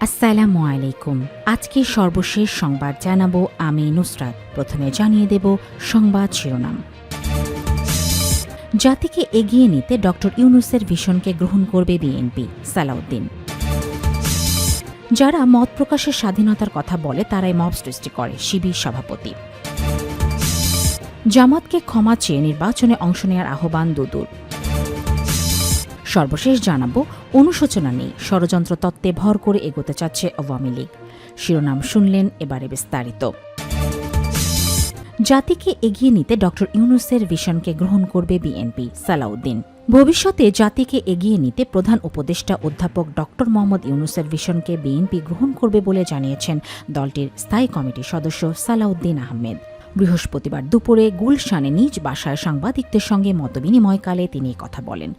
আসসালামু আলাইকুম। আজকে সর্বশেষ সংবাদ জানাব আমি নুসরাত। প্রথমে জানিয়ে দেব সংবাদ শিরোনাম। জাতিকে এগিয়ে নিতে ডক্টর ইউনুসের ভিশনকে গ্রহণ করবে বিএনপি, সালাউদ্দিন। যারা মত প্রকাশের স্বাধীনতার কথা বলে, তারাই মব সৃষ্টি করে, শিবির সভাপতি। জামাতকে ক্ষমা চেয়ে নির্বাচনে অংশ নেওয়ার আহ্বান দুদুর। সর্বশেষ জানাব অনুশোচনা নেই ষড়যন্ত্র তত্ত্বে ভর করে এগোতে চাচ্ছে আওয়ামী লীগ। শিরোনাম শুনলেন এবারে বিস্তারিত। জাতিকে এগিয়ে নিতে ডক্টর ইউনুসের ভিশনকে গ্রহণ করবে বিএনপি, সালাউদ্দিন। ভবিষ্যতে জাতিকে এগিয়ে নিতে প্রধান উপদেষ্টা অধ্যাপক ডক্টর মোহাম্মদ ইউনুসের ভিশনকে বিএনপি গ্রহণ করবে বলে জানিয়েছেন দলটির স্থায়ী কমিটির সদস্য সালাউদ্দিন আহমেদ। বৃহস্পতিবার দুপুরে গুলশানে নিজ বাসায় সাংবাদিকদের সঙ্গে মতবিনিময়কালে তিনি কথা বলেন।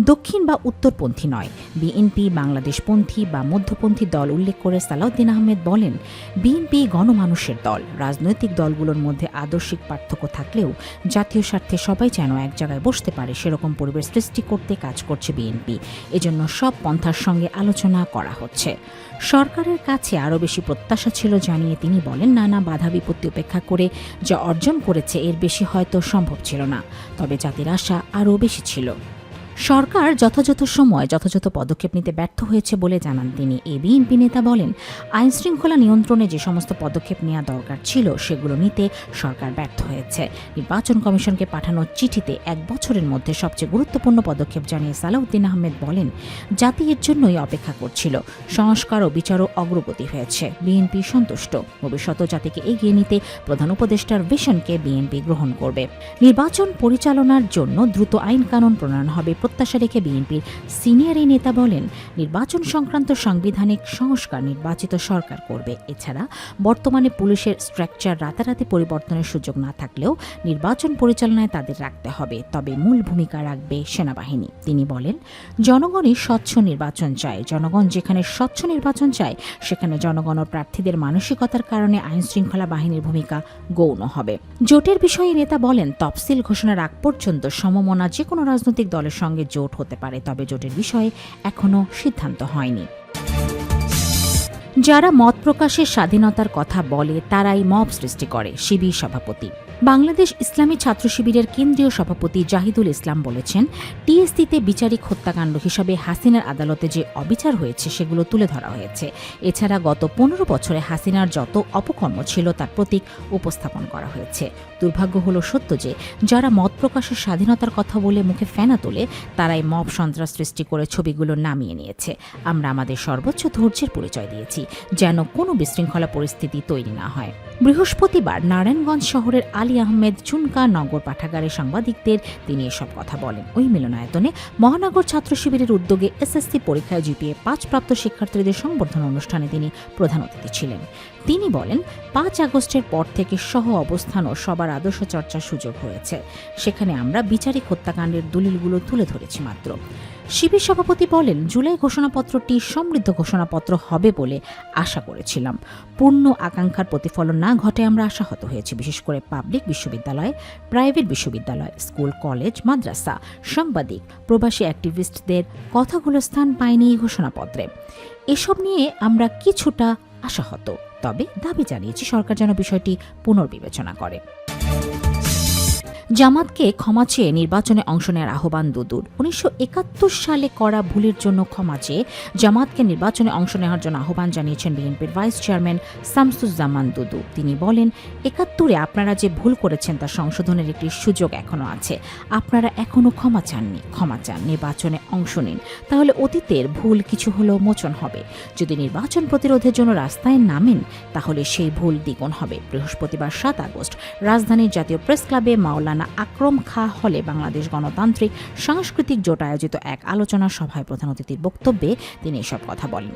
দক্ষিণ বা উত্তরপন্থী নয়, বিএনপি, বাংলাদেশপন্থী বা মধ্যপন্থী দল উল্লেখ করে সালাউদ্দিন আহমেদ বলেন, বিএনপি গণমানুষের দল। রাজনৈতিক দলগুলোর মধ্যে আদর্শিক পার্থক্য থাকলেও জাতীয় স্বার্থে সবাই যেন এক জায়গায় বসতে পারে, সেরকম পরিবেশ সৃষ্টি করতে কাজ করছে বিএনপি। এজন্য সব পন্থার সঙ্গে আলোচনা করা হচ্ছে। সরকারের কাছে আরও বেশি প্রত্যাশা ছিল জানিয়ে তিনি বলেন, নানা বাধা বিপত্তি উপেক্ষা করে যা অর্জন করেছে, এর বেশি হয়তো সম্ভব ছিল না। তবে জাতির আশা আরও বেশি ছিল। সরকার যথাযথ সময় যথাযথ পদক্ষেপ নিতে ব্যর্থ হয়েছে বলে জানান তিনি। এ বিএনপি নেতা বলেন আইন শৃঙ্খলা নিয়ন্ত্রণে যে সমস্ত পদক্ষেপ নেওয়া দরকার ছিল, সেগুলো নিতে সরকার ব্যর্থ হয়েছে। নির্বাচন কমিশনকে পাঠানো চিঠিতে এক বছরের মধ্যে সবচেয়ে গুরুত্বপূর্ণ পদক্ষেপ জানিয়ে সালাউদ্দিন আহমেদ বলেন, জাতি এর জন্যই অপেক্ষা করছিল। সংস্কার ও বিচারও অগ্রগতি হয়েছে। বিএনপি সন্তুষ্ট। ভবিষ্যত জাতিকে এগিয়ে নিতে প্রধান উপদেষ্টার ভিশনকে বিএনপি গ্রহণ করবে। নির্বাচন পরিচালনার জন্য দ্রুত আইন কানুন প্রণয়ন হবে প্রত্যাশা রেখে বিএনপির সিনিয়র এই নেতা বলেন, নির্বাচন সংক্রান্ত সাংবিধানিক সংস্কার নির্বাচিত সরকার করবে। এছাড়া বর্তমানে পুলিশের স্ট্রাকচার রাতারাতি পরিবর্তনের সুযোগ না থাকলেও নির্বাচন পরিচালনায় তাদের রাখতে হবে, তবে মূল ভূমিকা রাখবে সেনাবাহিনী। তিনি বলেন, জনগণই স্বচ্ছ নির্বাচন চায়। জনগণ যেখানে স্বচ্ছ নির্বাচন চায়, সেখানে জনগণ ও প্রার্থীদের মানসিকতার কারণে আইন শৃঙ্খলা বাহিনীর ভূমিকা গৌণ হবে। জোটের বিষয়ে নেতা বলেন, তফসিল ঘোষণার আগ পর্যন্ত সমমনা যে কোনো রাজনৈতিক দলের সঙ্গে জোট হতে পারে, তবে জোটের বিষয়ে এখনও সিদ্ধান্ত হয়নি। যারা মত প্রকাশের স্বাধীনতার কথা বলে, তারাই মব সৃষ্টি করে শিবির সভাপতি। বাংলাদেশ ইসলামী ছাত্র শিবিরের কেন্দ্রীয় সভাপতি জাহিদুল ইসলাম বলেছেন, টিএসসিতে বিচারিক হত্যাকাণ্ড হিসাবে হাসিনার আদালতে যে অবিচার হয়েছে সেগুলো তুলে ধরা হয়েছে। এছাড়া গত পনেরো বছরে হাসিনার যত অপকর্ম ছিল তার প্রতীক উপস্থাপন করা হয়েছে। দুর্ভাগ্য হলো সত্য যে, যারা মত প্রকাশের স্বাধীনতার কথা বলে মুখে ফেনা তোলে, তারাই মব সন্ত্রাস সৃষ্টি করে ছবিগুলো নামিয়ে নিয়েছে। আমরা আমাদের সর্বোচ্চ ধৈর্যের পরিচয় দিয়েছি, যেন কোনো বিশৃঙ্খলা পরিস্থিতি তৈরি না হয়। বৃহস্পতিবার নারায়ণগঞ্জ শহরের আলী আহমেদ চুনকা নগর পাঠাগারে সাংবাদিকদের তিনি এসব কথা বলেন। ওই মিলনায়তনে মহানগর ছাত্র শিবিরের উদ্যোগে এসএসসি পরীক্ষায় জিপিএ পাঁচ প্রাপ্ত শিক্ষার্থীদের সংবর্ধনা অনুষ্ঠানে তিনি প্রধান অতিথি ছিলেন। তিনি বলেন, পাঁচ আগস্টের পর থেকে সহ অবস্থান ও সবার আদর্শ চর্চার সুযোগ হয়েছে। সেখানে আমরা বিচারিক হত্যাকাণ্ডের দলিলগুলো তুলে ধরেছি মাত্র। শিবির সভাপতি বলেন, জুলাই ঘোষণাপত্রটি সমৃদ্ধ ঘোষণাপত্র হবে বলে আশা করেছিলাম। পূর্ণ আকাঙ্ক্ষার প্রতিফলন না ঘটে আমরা আশাহত হয়েছি, বিশেষ করে পাবলিক বিশ্ববিদ্যালয়, প্রাইভেট বিশ্ববিদ্যালয়, স্কুল, কলেজ, মাদ্রাসা, সাংবাদিক, প্রবাসী অ্যাক্টিভিস্টদের কথাগুলো স্থান পায়নি এই ঘোষণাপত্রে। এসব নিয়ে আমরা কিছুটা আশাহত, তবে দাবি জানিয়েছি সরকার যেন বিষয়টি পুনর্বিবেচনা করে। জামাতকে ক্ষমা চেয়ে নির্বাচনে অংশ নেওয়ার আহ্বান দুদুর। উনিশশো একাত্তর সালে করা ভুলের জন্য ক্ষমা চেয়ে জামাতকে নির্বাচনে অংশ নেওয়ার জন্য আহ্বান জানিয়েছেন বিএনপির ভাইস চেয়ারম্যান শামসুজ্জামান দুদু। তিনি বলেন, একাত্তরে আপনারা যে ভুল করেছেন তা সংশোধনের একটি সুযোগ এখনও আছে। আপনারা এখনও ক্ষমা চাননি। ক্ষমা চান, নির্বাচনে অংশ নিন। তাহলে অতীতের ভুল কিছু হলেও মোচন হবে। যদি নির্বাচন প্রতিরোধের জন্য রাস্তায় নামেন, তাহলে সেই ভুল দ্বিগুণ হবে। বৃহস্পতিবার সাত আগস্ট রাজধানীর জাতীয় প্রেস ক্লাবে মাওলানা আকরম খা হলে বাংলাদেশ গণতান্ত্রিক সাংস্কৃতিক জোট আয়োজিত এক আলোচনা সভায় প্রধান অতিথির বক্তব্যে তিনি এসব কথা বলেন।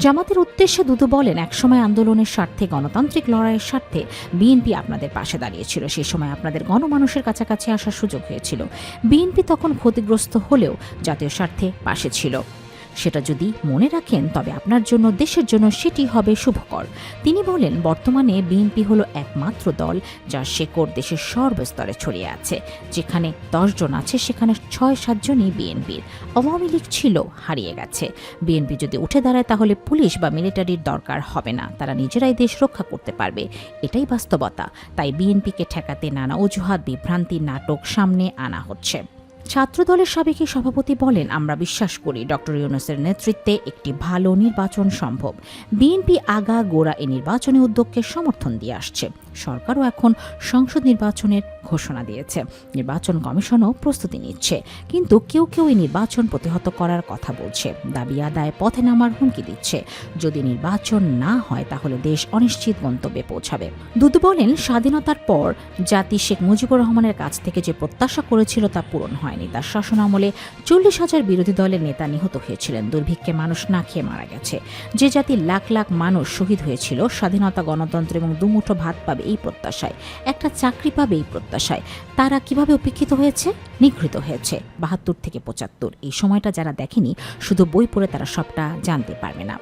জামাতের উদ্দেশ্যে দুদু বলেন, একসময় আন্দোলনের স্বার্থে, গণতান্ত্রিক লড়াইয়ের স্বার্থে বিএনপি আপনাদের পাশে দাঁড়িয়েছিল। সেই সময় আপনাদের গণমানুষের কাছাকাছি আসার সুযোগ হয়েছিল। বিএনপি তখন ক্ষতিগ্রস্ত হলেও জাতীয় স্বার্থে পাশে ছিল। সেটা যদি মনে রাখেন, তবে আপনার জন্য, দেশের জন্য সেটি হবে শুভকর। তিনি বলেন, বর্তমানে বিএনপি হলো একমাত্র দল যার শেকড় দেশের সর্বস্তরে ছড়িয়ে আছে। যেখানে দশজন আছে, সেখানে ছয় সাতজনই বিএনপির। আওয়ামী লীগ ছিল, হারিয়ে গেছে। বিএনপি যদি উঠে দাঁড়ায়, তাহলে পুলিশ বা মিলিটারির দরকার হবে না। তারা নিজেরাই দেশ রক্ষা করতে পারবে। এটাই বাস্তবতা। তাই বিএনপিকে ঠেকাতে নানা অজুহাত, বিভ্রান্তি, নাটক সামনে আনা হচ্ছে। ছাত্রদলের সাবেক সভাপতি বলেন, আমরা বিশ্বাস করি ডক্টর ইউনুসের নেতৃত্বে একটি ভালো নির্বাচন সম্ভব। বিএনপি আগা গোড়া এই নির্বাচনী উদ্যোগকে সমর্থন দিয়ে আসছে। সরকারও এখন সংসদ নির্বাচনের ঘোষণা দিয়েছে। নির্বাচন কমিশনও প্রস্তুতি নিচ্ছে। কিন্তু কেউ কেউ এই নির্বাচন প্রতিহত করার কথা বলছে। দাবি আদায় পথে নামার হুমকি দিচ্ছে। যদি নির্বাচন না হয়, তাহলে দেশ অনিশ্চিত গন্তব্যে পৌঁছাবে। দুদু বলেন, স্বাধীনতার পর জাতি শেখ মুজিবুর রহমানের কাছ থেকে যে প্রত্যাশা করেছিল তা পূরণ হয়নি। তার শাসনামলে চল্লিশ হাজার বিরোধী দলের নেতা নিহত হয়েছিলেন। দুর্ভিক্ষে মানুষ না খেয়ে মারা গেছে। যে জাতির লাখ লাখ মানুষ শহীদ হয়েছিল, স্বাধীনতা গণতন্ত্র এবং দুমুঠো ভাত পাবে এই প্রত্যাশায়। একটা চাকরি পাবে এই প্রত্যাশায়। তারা কীভাবে উপেক্ষিত হয়েছে? নিগৃহীত হয়েছে। বাহাত্তর থেকে পঁচাত্তর। এই সময়টা যারা দেখেনি, শুধু বই পড়ে তারা সবটা জানতে পারবে না।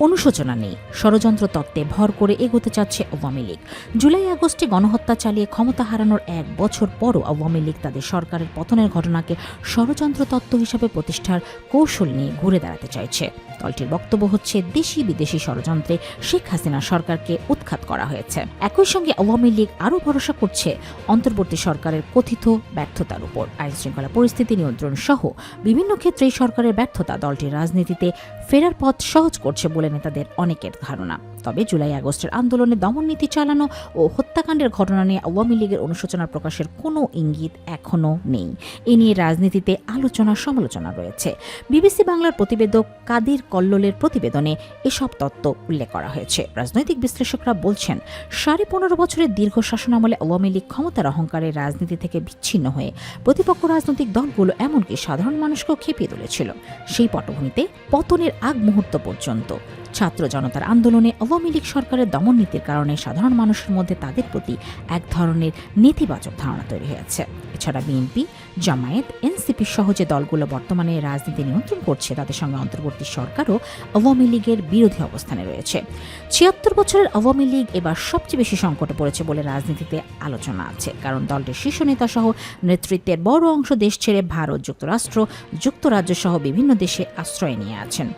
অনুশোচনা নেই। ষড়যন্ত্র তত্ত্বে ভর করে এগোতে চাচ্ছে আওয়ামী লীগ। জুলাই আগস্টে গণহত্যা চালিয়ে ক্ষমতা হারানোর এক বছর পরও আওয়ামী লীগ তাদের সরকারের পতনের ঘটনাকে ষড়যন্ত্র তত্ত্ব হিসাবে প্রতিষ্ঠার কৌশল নিয়ে ঘুরে দাঁড়াতে চাইছে। দলটির বক্তব্য হচ্ছে, দেশি বিদেশি ষড়যন্ত্রে শেখ হাসিনা সরকারকে উৎখাত করা হয়েছে। একই সঙ্গে আওয়ামী লীগ আরও ভরসা করছে অন্তর্বর্তী সরকারের কথিত ব্যর্থতার উপর। আইন শৃঙ্খলা পরিস্থিতি নিয়ন্ত্রণ সহ বিভিন্ন ক্ষেত্রেই সরকারের ব্যর্থতা দলটির রাজনীতিতে ফেরার পথ সহজ করছে বলে নেতাদের অনেকের ধারণা। তবে জুলাই আগস্টের আন্দোলনে দমননীতি চালানো ও হত্যাকাণ্ডের ঘটনা নিয়ে আওয়ামী লীগের অনুশোচনা প্রকাশের কোনো ইঙ্গিত এখনও নেই। এ নিয়ে রাজনীতিতে আলোচনা সমালোচনা রয়েছে। বিবিসি বাংলার প্রতিবেদক কাদির কল্লোলের প্রতিবেদনে এসব তত্ত্ব উল্লেখ করা হয়েছে। রাজনৈতিক বিশ্লেষকরা বলছেন, সাড়ে পনেরো বছরের দীর্ঘ শাসনামলে আওয়ামী লীগ ক্ষমতার অহংকারে রাজনীতি থেকে বিচ্ছিন্ন হয়ে প্রতিপক্ষ রাজনৈতিক দলগুলো এমনকি সাধারণ মানুষকেও খেপিয়ে তুলেছিল। সেই পটভূমিতে পতনের আগ মুহূর্ত পর্যন্ত। ছাত্র জনতার আন্দোলনে আওয়ামী লীগ সরকারের দমন নীতির কারণে সাধারণ মানুষের মধ্যে তাদের প্রতি এক ধরনের নেতিবাচক ধারণা তৈরি হয়েছে। এছাড়া বিএনপি, জামায়াত, এনসিপি সহ যে দলগুলো বর্তমানে রাজনীতি নিয়ন্ত্রণ করছে, তাদের সঙ্গে অন্তর্বর্তী সরকারও আওয়ামী লীগের বিরোধী অবস্থানে রয়েছে। ছিয়াত্তর বছরের আওয়ামী লীগ এবার সবচেয়ে বেশি সংকটে পড়েছে বলে রাজনীতিতে আলোচনা আছে। কারণ দলটির শীর্ষ নেতা সহ নেতৃত্বের বড় অংশ দেশ ছেড়ে ভারত, যুক্তরাষ্ট্র, যুক্তরাজ্য সহ বিভিন্ন দেশে আশ্রয় নিয়ে আছেন।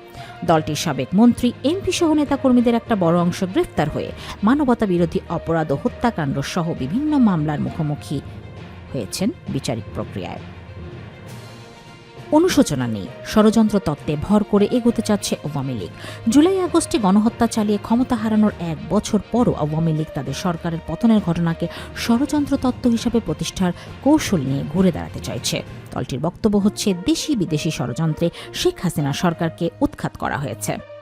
দলটির সাবেক মন্ত্রী, এমপি সহ নেতাকর্মীদের একটা বড় অংশ গ্রেফতার হয়ে মানবতা বিরোধী অপরাধ ও হত্যাকাণ্ড সহ বিভিন্ন মামলার মুখোমুখি হয়েছেন বিচারিক প্রক্রিয়ায়। অনুশোচনা নেই। ষড়যন্ত্র তত্ত্বে ভর করে এগোতে চাচ্ছে আওয়ামী লীগ। জুলাই আগস্টে গণহত্যা চালিয়ে ক্ষমতা হারানোর এক বছর পরও আওয়ামী লীগ তাদের সরকারের পতনের ঘটনাকে ষড়যন্ত্র তত্ত্ব হিসাবে প্রতিষ্ঠার কৌশল নিয়ে ঘুরে দাঁড়াতে চাইছে। দলটির বক্তব্য হচ্ছে দেশি বিদেশি ষড়যন্ত্রে শেখ হাসিনা সরকারকে উৎখাত করা হয়েছে।